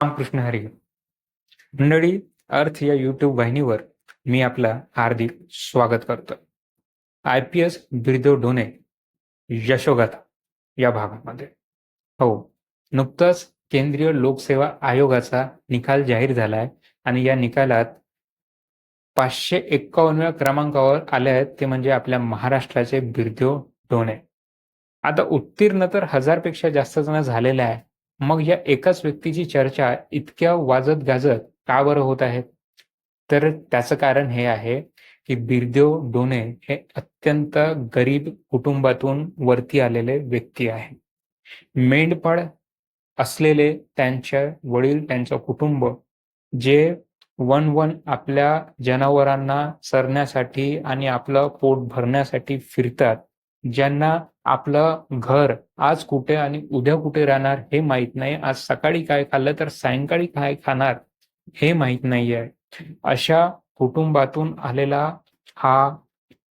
रामकृष्ण हरी. मंडळी अर्थ या युट्यूब वाहिनीवर मी आपलं हार्दिक स्वागत करतो. I P S Birdev Done यशोगाथा या भागामध्ये. हो नुकताच केंद्रीय लोकसेवा आयोगाचा निकाल जाहीर झाला आहे आणि या निकालात पाचशे एक्कावन्नव्या क्रमांकावर आले आहेत ते म्हणजे आपल्या महाराष्ट्राचे बिरदेव डोने. आता उत्तीर्ण तर हजारपेक्षा जास्त जण झालेले आहे मग या एकाच व्यक्तीची चर्चा इतक्या वाजत गाजत का बरं होत आहे? तर त्याचं कारण हे आहे की बिरदेव डोने हे अत्यंत गरीब कुटुंबातून वरती आलेले व्यक्ती आहे मेंढपाळ असलेले त्यांच्या वडील त्यांचं कुटुंब जे वन वन आपल्या जनावरांना चरण्यासाठी आणि आपलं पोट भरण्यासाठी फिरतात ज्यांना आपलं घर आज कुठे आणि उद्या कुठे राहणार हे माहीत नाही. आज सकाळी काय खाल्लं तर सायंकाळी काय खाणार हे माहीत नाही आहे अशा कुटुंबातून आलेला हा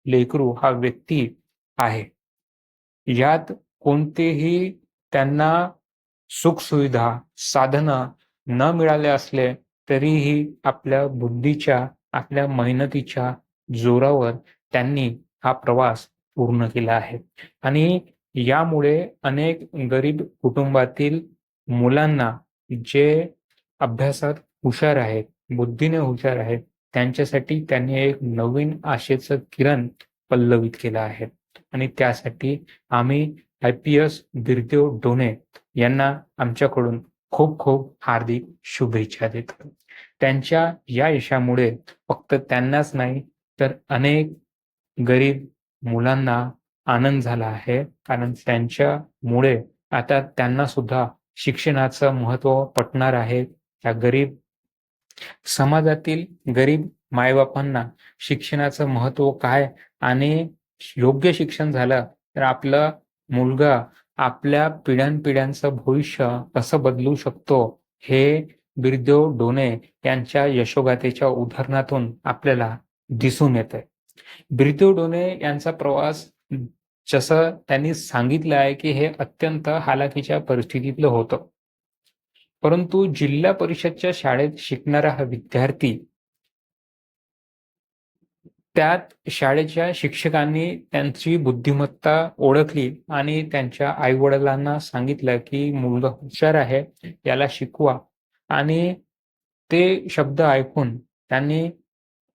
लेकरू हा व्यक्ती आहे. यात कोणतेही त्यांना सुखसुविधा साधनं न मिळाले असले तरीही आपल्या बुद्धीच्या आपल्या मेहनतीच्या जोरावर त्यांनी हा प्रवास पूर्ण केला आहे. आणि यामुळे अनेक गरीब कुटुंबातील मुलांना जे अभ्यासात हुशार आहेत बुद्धीने हुशार आहेत त्यांच्यासाठी त्यांनी एक नवीन आशेचं किरण पल्लवित केलं आहे. आणि त्यासाठी आम्ही I P S Birdev Done यांना आमच्याकडून खूप खूप हार्दिक शुभेच्छा देतो. त्यांच्या या यशामुळे फक्त त्यांनाच नाही तर अनेक गरीब मुलांना आनंद झाला आहे. कारण त्यांच्यामुळे आता त्यांना सुद्धा शिक्षणाचं महत्त्व पटणार आहे. त्या गरीब समाजातील गरीब मायबापांना शिक्षणाचं महत्त्व काय आणि योग्य शिक्षण झालं तर आपलं मुलगा आपल्या पिढ्यानपिढ्यांचं भविष्य कसं बदलू शकतो हे बिरदेव डोने यांच्या यशोगाथेच्या उदाहरणातून आपल्याला दिसून येत आहे बिरदेव डोने यांचा प्रवास जसं त्यांनी सांगितलं आहे की हे अत्यंत हालाकीच्या परिस्थितीतलं होतं. परंतु जिल्हा परिषदच्या शाळेत शिकणारा हा विद्यार्थी त्यात शाळेच्या शिक्षकांनी त्यांची बुद्धिमत्ता ओळखली आणि त्यांच्या आईवडिलांना सांगितलं की मुलगा हुशार आहे याला शिकवा. आणि ते शब्द ऐकून त्यांनी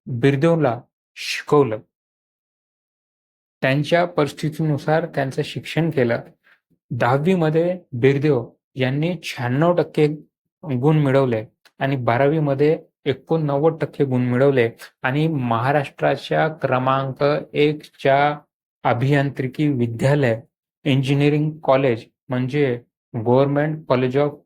बिरदेवला शिकवलं. त्यांच्या परिस्थितीनुसार त्यांचं शिक्षण केलं. दहावीमध्ये बिरदेव यांनी शहाण्णव टक्के गुण मिळवले आणि बारावीमध्ये एकोणनव्वद टक्के गुण मिळवले आणि महाराष्ट्राच्या क्रमांक एकच्या अभियांत्रिकी विद्यालय इंजिनिअरिंग कॉलेज म्हणजे government college of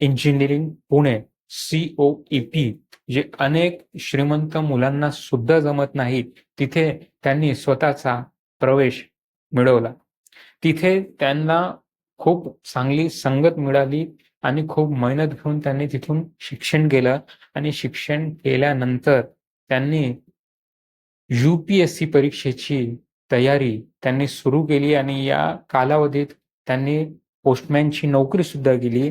engineering Pune C O P जे अनेक श्रीमंत मुलांना सुद्धा जमत नाही तिथे त्यांनी स्वतःचा प्रवेश मिळवला. तिथे त्यांना खूप चांगली संगत मिळाली आणि खूप मेहनत घेऊन त्यांनी तिथून शिक्षण केलं आणि शिक्षण केल्यानंतर त्यांनी यूपीएससी परीक्षेची तयारी त्यांनी सुरू केली आणि या कालावधीत त्यांनी पोस्टमॅनची नोकरी सुद्धा केली.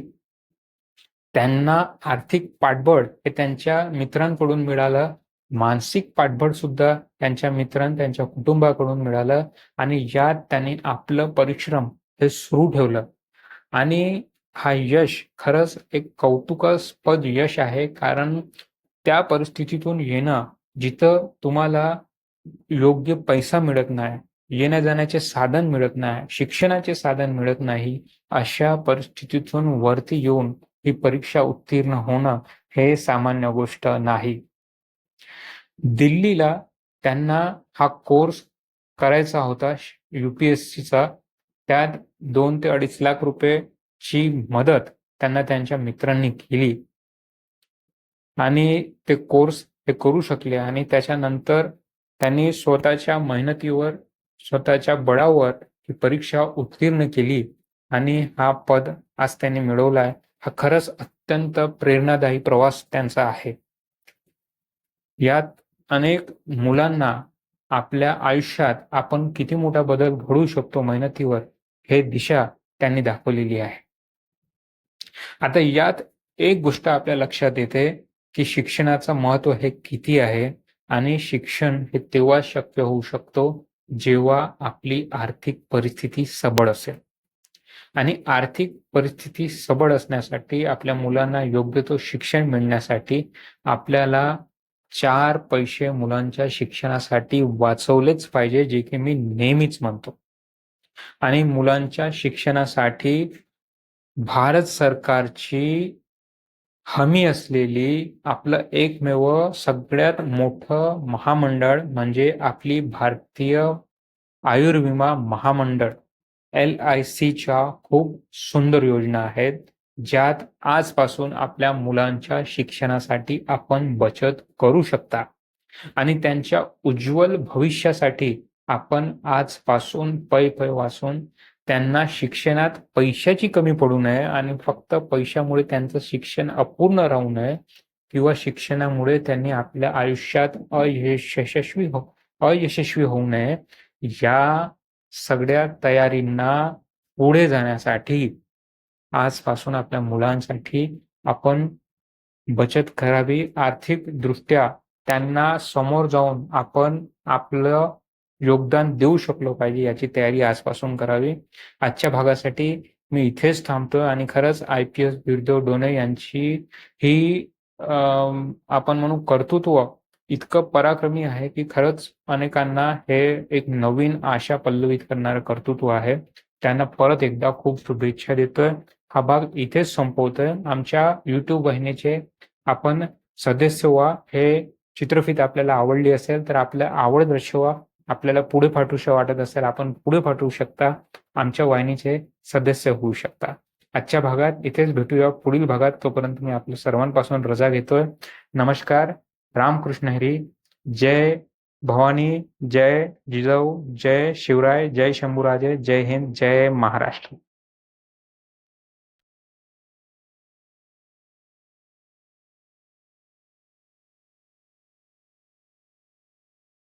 त्यांना आर्थिक पाठबळ हे त्यांच्या मित्रांकडून मिळालं. मानसिक पाठबळ सुद्धा त्यांच्या मित्रां त्यांच्या कुटुंबाकडून मिळालं आणि यात त्यांनी आपलं परिश्रम हे सुरू ठेवलं. आणि हा यश खरंच एक कौतुकास्पद यश आहे. कारण त्या परिस्थितीतून येणं जिथं तुम्हाला योग्य पैसा मिळत नाही येण्या जाण्याचे साधन मिळत नाही शिक्षणाचे साधन मिळत नाही अशा परिस्थितीतून वरती येऊन ही परीक्षा उत्तीर्ण होणं हे सामान्य गोष्ट नाही. दिल्लीला त्यांना हा कोर्स करायचा होता युपीएससीचा त्यात दोन ते अडीच लाख रुपयेची मदत त्यांना त्यांच्या मित्रांनी केली. आणि ते कोर्स हे करू शकले आणि त्याच्यानंतर त्यांनी स्वतःच्या मेहनतीवर स्वतःच्या बळावर ही परीक्षा उत्तीर्ण केली. आणि हा पद आज त्यांनी मिळवलाय हा खरंच अत्यंत प्रेरणादायी प्रवास त्यांचा आहे. यात अनेक मुलांना आपल्या आयुष्यात आपण किती मोठा बदल घडवू शकतो मेहनतीवर हे दिशा त्यांनी दाखवलेली आहे. आता यात एक गोष्ट आपल्या लक्षात येते की शिक्षणाचं महत्त्व हे किती आहे आणि शिक्षण हे तेव्हा शक्य होऊ शकतो जेव्हा आपली आर्थिक परिस्थिती सबळ असेल. आणि आर्थिक परिस्थिती सबळ असण्यासाठी आपल्या मुलांना योग्य तो शिक्षण मिळण्यासाठी आपल्याला चार पैसे मुलांच्या शिक्षणासाठी वाचवलेच पाहिजे जे की मी नेहमीच म्हणतो. आणि मुलांच्या शिक्षणासाठी भारत सरकारची हमी असलेली आपलं एकमेव सगळ्यात मोठं महामंडळ म्हणजे आपली भारतीय आयुर्विमा महामंडळ. एल आय सीच्या खूप सुंदर योजना आहेत ज्यात आजपासून आपल्या मुलांच्या शिक्षणासाठी आपण बचत करू शकता. आणि त्यांच्या उज्ज्वल भविष्यासाठी आपण आजपासून पै पै वाचून त्यांना शिक्षणात पैशाची कमी पडू नये आणि फक्त पैशामुळे त्यांचं शिक्षण अपूर्ण राहू नये किंवा शिक्षणामुळे त्यांनी आपल्या आयुष्यात अयशस्वी हो अयशस्वी होऊ नये या सगळ्या तयारींना पुढे जाण्यासाठी आजपासून आपल्या मुलांसाठी आपण बचत करावी. आर्थिक दृष्ट्या त्यांना समोर जाऊन आपण आपलं योगदान देऊ शकलो पाहिजे याची तयारी आजपासून करावी. आजच्या भागासाठी मी इथेच थांबतोय आणि खरंच I P S Birdev Done यांची ही आपण म्हणू कर्तृत्व इतकं पराक्रमी आहे की खरंच अनेकांना हे एक नवीन आशा पल्लवित करणारं कर्तृत्व आहे. त्यांना परत एकदा खूप शुभेच्छा देतोय. हा भाग इथेच संपवतोय. आमच्या युट्यूब वाहिनीचे आपण सदस्य व्हा. हे चित्रफित आपल्याला आवडली असेल तर आपल्या आवड दर्शवा. आपल्याला पुढे पाठवूशा वाटत असेल आपण पुढे पाठवू शकता. आमच्या वाहिनीचे सदस्य होऊ शकता. आजच्या भागात इथेच भेटूया. पुढील भागात तोपर्यंत मी आपल्या सर्वांपासून रजा घेतोय. नमस्कार. रामकृष्ण हरी जय भवानी जय जिजाऊ जय शिवराय जय शंभूराजे जय हिंद जय महाराष्ट्र.